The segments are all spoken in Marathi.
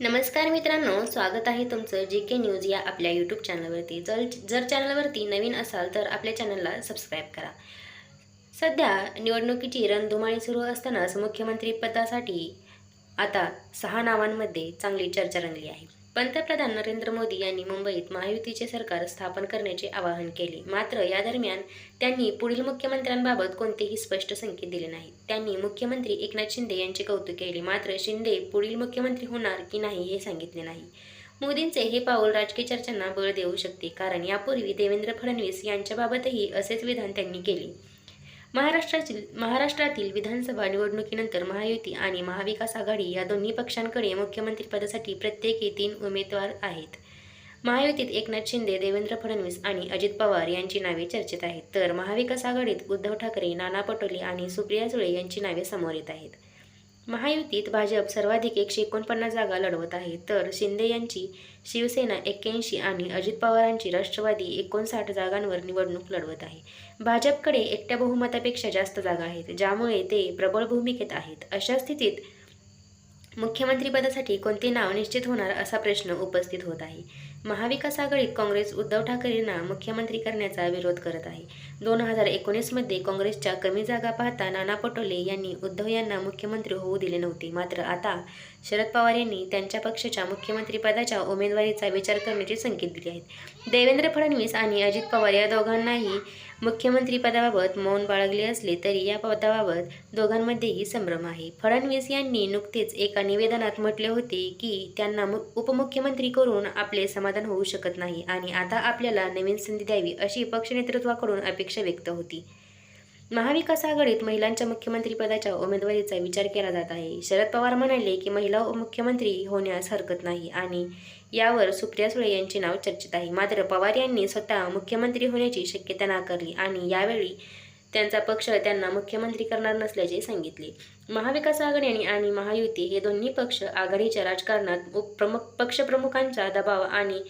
नमस्कार मित्रांनो स्वागत आहे तुमचं जे के न्यूज या आपल्या यूट्यूब चॅनलवरती जर जर चॅनलवरती नवीन असाल तर आपल्या चॅनलला सबस्क्राईब करा. सध्या निवडणुकीची रणधुमाळी सुरू असतानाच मुख्यमंत्री पदासाठी आता सहा नावांमध्ये चांगली चर्चा रंगली आहे. पंतप्रधान नरेंद्र मोदी यांनी मुंबईत महायुतीचे सरकार स्थापन करण्याचे आवाहन केले. मात्र या दरम्यान त्यांनी पुढील मुख्यमंत्र्यांबाबत कोणतेही स्पष्ट संकेत दिले नाहीत. त्यांनी मुख्यमंत्री एकनाथ शिंदे यांचे कौतुक केले. मात्र शिंदे पुढील मुख्यमंत्री होणार की नाही हे सांगितले नाही. मोदींचे हे पाऊल राजकीय चर्चांना बळ देऊ शकते कारण यापूर्वी देवेंद्र फडणवीस यांच्याबाबतही असेच विधान त्यांनी केले. महाराष्ट्रातील महाराष्ट्रातील विधानसभा निवडणुकीनंतर महायुती आणि महाविकास आघाडी या दोन्ही पक्षांकडे मुख्यमंत्रीपदासाठी प्रत्येकी तीन उमेदवार आहेत. महायुतीत एकनाथ शिंदे देवेंद्र फडणवीस आणि अजित पवार यांची नावे चर्चेत आहेत. तर महाविकास आघाडीत उद्धव ठाकरे नाना पटोले आणि सुप्रिया सुळे यांची नावे समोर येत आहेत. महायुतीत भाजप सर्वाधिक एकशे एकोणपन्नास जागा लढवत आहे. तर शिंदे यांची शिवसेना एक्क्याऐंशी आणि अजित पवारांची राष्ट्रवादी एकोणसाठ जागांवर निवडणूक लढवत आहे. भाजपकडे एकट्या बहुमतापेक्षा जास्त जागा आहेत ज्यामुळे ते प्रबळ भूमिकेत आहेत. अशा स्थितीत मुख्यमंत्रीपदासाठी कोणते नाव निश्चित होणार असा प्रश्न उपस्थित होत आहे. महाविकास आघाडीत काँग्रेस उद्धव ठाकरेंना मुख्यमंत्री करण्याचा विरोध करत आहे. दोन हजार एकोणीसमध्ये काँग्रेसच्या कमी जागा पाहता नाना पटोले यांनी उद्धव यांना मुख्यमंत्री होऊ दिले नव्हते. मात्र आता शरद पवार यांनी त्यांच्या पक्षाच्या मुख्यमंत्रीपदाच्या उमेदवारीचा विचार करण्याचे संकेत दिले आहेत. देवेंद्र फडणवीस आणि अजित पवार या दोघांनाही मुख्यमंत्रीपदाबाबत मौन बाळगले असले तरी या पदाबाबत दोघांमध्येही संभ्रम आहे. फडणवीस यांनी नुकतेच एका निवेदनात म्हटले होते की त्यांना मु उपमुख्यमंत्री करून आपले समाधान होऊ शकत नाही आणि आता आपल्याला नवीन संधी द्यावी अशी पक्षनेतृत्वाकडून अपेक्षा व्यक्त होती. महाविकास आघाडीत महिलांच्या मुख्यमंत्रीपदाच्या उमेदवारीचा विचार केला जात आहे. शरद पवार म्हणाले की महिला मुख्यमंत्री होण्यास हरकत नाही आणि यावर सुप्रिया सुळे यांचे नाव चर्चेत आहे. मात्र पवार यांनी स्वतः मुख्यमंत्री होण्याची शक्यता नाकारली आणि यावेळी त्यांचा पक्ष त्यांना मुख्यमंत्री करणार नसल्याचे सांगितले. महाविकास आघाडी आणि महायुती हे दोन्ही पक्ष आघाडीच्या राजकारणात प्रमुख पक्षप्रमुखांचा दबाव आणि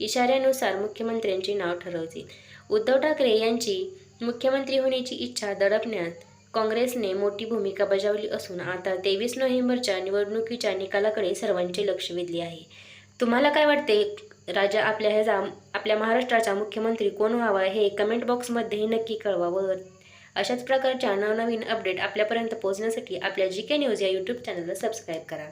इशाऱ्यानुसार मुख्यमंत्र्यांचे नाव ठरवतील. उद्धव ठाकरे यांची मुख्यमंत्री होण्याची इच्छा दडपण्यात काँग्रेसने मोठी भूमिका बजावली असून आता तेवीस नोव्हेंबरच्या निवडणुकीच्या निकालाकडे सर्वांचे लक्ष वेधले आहे. तुम्हाला काय वाटते? राजा आपल्या ह्याचा आपल्या महाराष्ट्राचा मुख्यमंत्री कोण व्हावा हे कमेंट बॉक्समध्ये नक्की कळवा व अशाच प्रकारच्या नवनवीन अपडेट आपल्यापर्यंत पोहोचण्यासाठी आपल्या जी के न्यूज या यूट्यूब चॅनलला सबस्क्राईब करा.